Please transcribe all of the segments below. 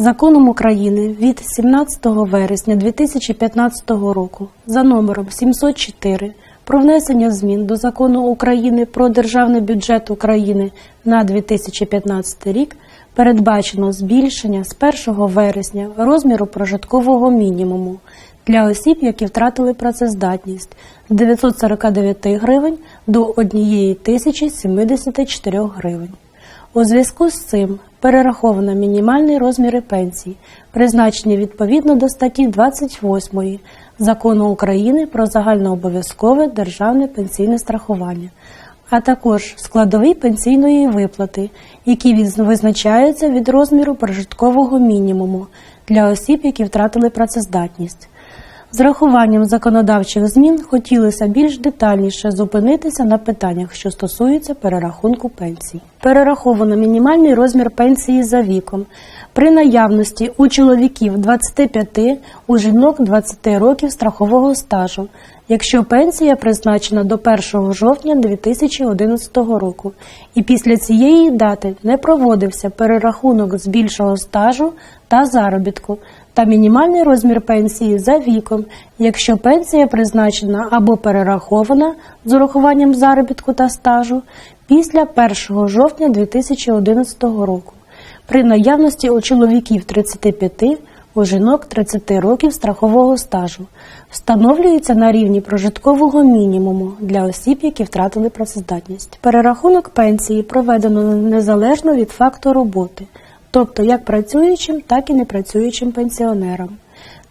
Законом України від 17 вересня 2015 року за номером 704 про внесення змін до Закону України про Державний бюджет України на 2015 рік передбачено збільшення з 1 вересня розміру прожиткового мінімуму для осіб, які втратили працездатність з 949 гривень до 1074 гривень. У зв'язку з цим перераховано мінімальні розміри пенсій, призначені відповідно до статті 28 Закону України про загальнообов'язкове державне пенсійне страхування, а також складові пенсійної виплати, які визначаються від розміру прожиткового мінімуму для осіб, які втратили працездатність. З рахуванням законодавчих змін хотілося більш детальніше зупинитися на питаннях, що стосуються перерахунку пенсій. Перераховано мінімальний розмір пенсії за віком. При наявності у чоловіків 25, у жінок 20 років страхового стажу, якщо пенсія призначена до 1 жовтня 2011 року, і після цієї дати не проводився перерахунок з більшого стажу та заробітку та мінімальний розмір пенсії за віком, якщо пенсія призначена або перерахована з урахуванням заробітку та стажу після 1 жовтня 2011 року, при наявності у чоловіків 35, у жінок 30 років страхового стажу, встановлюється на рівні прожиткового мінімуму для осіб, які втратили працездатність. Перерахунок пенсії проведено незалежно від факту роботи тобто як працюючим, так і непрацюючим пенсіонерам.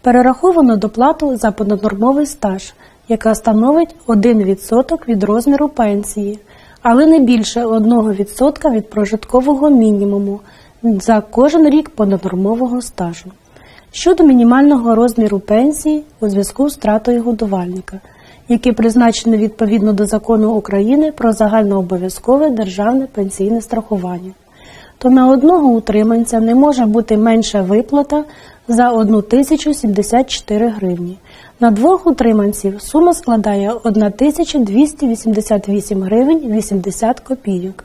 Перераховано доплату за понаднормовий стаж, яка становить 1% від розміру пенсії, але не більше 1% від прожиткового мінімуму за кожен рік понаднормового стажу. Щодо мінімального розміру пенсії у зв'язку з втратою годувальника, який призначений відповідно до закону України про загальнообов'язкове державне пенсійне страхування то на одного утриманця не може бути менша виплата за 1074 гривні. На двох утриманців сума складає 1288 гривень 80 копійок.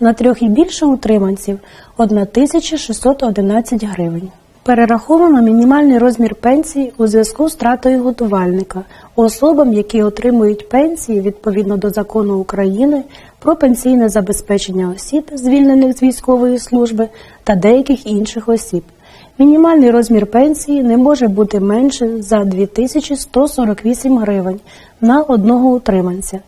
На трьох і більше утриманців 1611 гривень. Перераховано мінімальний розмір пенсії у зв'язку з втратою годувальника особам, які отримують пенсії відповідно до закону України про пенсійне забезпечення осіб, звільнених з військової служби та деяких інших осіб. Мінімальний розмір пенсії не може бути менше за 2148 гривень на одного утриманця.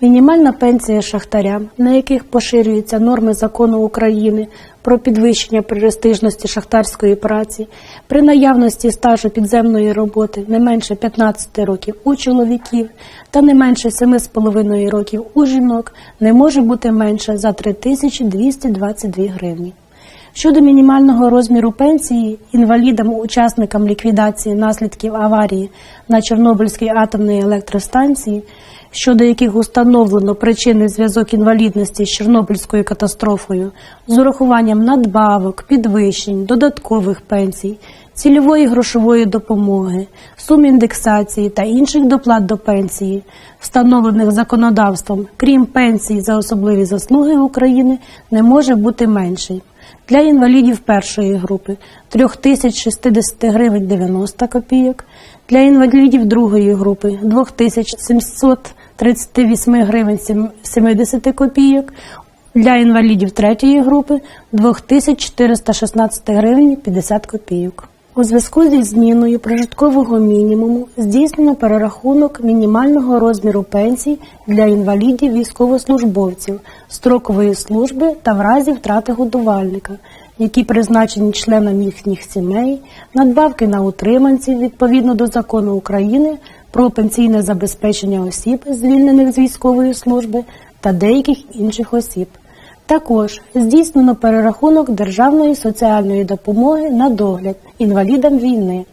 Мінімальна пенсія шахтарям, на яких поширюються норми закону України про підвищення престижності шахтарської праці, при наявності стажу підземної роботи не менше 15 років у чоловіків та не менше 7,5 років у жінок, не може бути менше за 3222 гривні. Щодо мінімального розміру пенсії інвалідам, учасникам ліквідації наслідків аварії на Чорнобильській атомній електростанції, щодо яких установлено причинний зв'язок інвалідності з Чорнобильською катастрофою, з урахуванням надбавок, підвищень, додаткових пенсій, цільової грошової допомоги, сум індексації та інших доплат до пенсії, встановлених законодавством, крім пенсій за особливі заслуги України, не може бути менший. Для інвалідів першої групи 3060 гривень 90 копійок, для інвалідів другої групи 2738 гривень 70 копійок, для інвалідів третьої групи 2416 гривень 50 копійок. У зв'язку зі зміною прожиткового мінімуму здійснено перерахунок мінімального розміру пенсій для інвалідів військовослужбовців строкової служби та в разі втрати годувальника, які призначені членам їхніх сімей, надбавки на утриманців відповідно до закону України про пенсійне забезпечення осіб, звільнених з військової служби та деяких інших осіб. Також здійснено перерахунок державної соціальної допомоги на догляд інвалідам війни,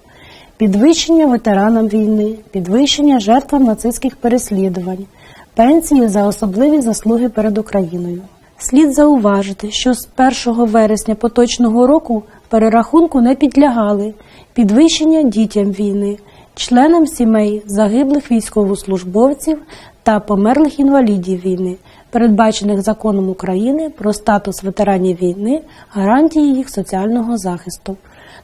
підвищення ветеранам війни, підвищення жертвам нацистських переслідувань, пенсії за особливі заслуги перед Україною. Слід зауважити, що з 1 вересня поточного року перерахунку не підлягали підвищення дітям війни, членам сімей загиблих військовослужбовців та померлих інвалідів війни, передбачених законом України про статус ветеранів війни, гарантії їх соціального захисту.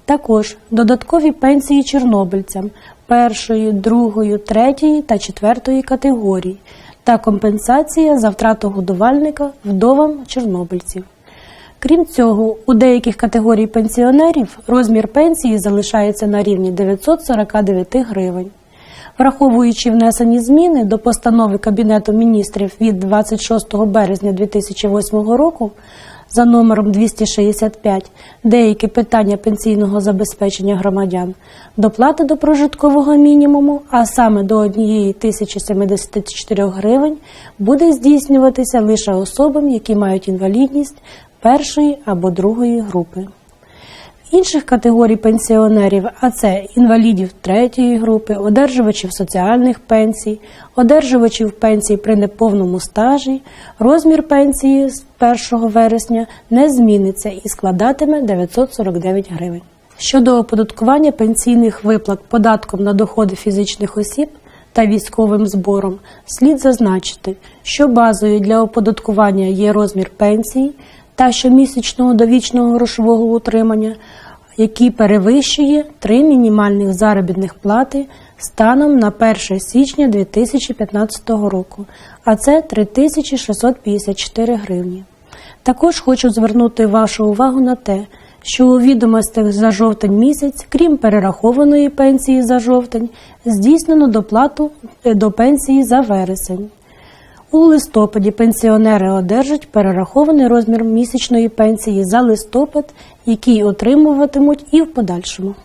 Також додаткові пенсії чорнобильцям першої, другої, третьої та четвертої категорій та компенсація за втрату годувальника вдовам чорнобильців. Крім цього, у деяких категорій пенсіонерів розмір пенсії залишається на рівні 949 гривень. Враховуючи внесені зміни до постанови Кабінету міністрів від 26 березня 2008 року за номером 265 деякі питання пенсійного забезпечення громадян, доплата до прожиткового мінімуму, а саме до 1074 гривень, буде здійснюватися лише особам, які мають інвалідність першої або другої групи. Інших категорій пенсіонерів, а це інвалідів третьої групи, одержувачів соціальних пенсій, одержувачів пенсій при неповному стажі, розмір пенсії з 1 вересня не зміниться і складатиме 949 гривень. Щодо оподаткування пенсійних виплат податком на доходи фізичних осіб та військовим збором, слід зазначити, що базою для оподаткування є розмір пенсії та щомісячного довічного грошового утримання, який перевищує три мінімальних заробітних плати станом на 1 січня 2015 року, а це 3654 гривні. Також хочу звернути вашу увагу на те, що у відомостях за жовтень місяць, крім перерахованої пенсії за жовтень, здійснено доплату е, до пенсії за вересень. У листопаді пенсіонери одержать перерахований розмір місячної пенсії за листопад, який отримуватимуть і в подальшому.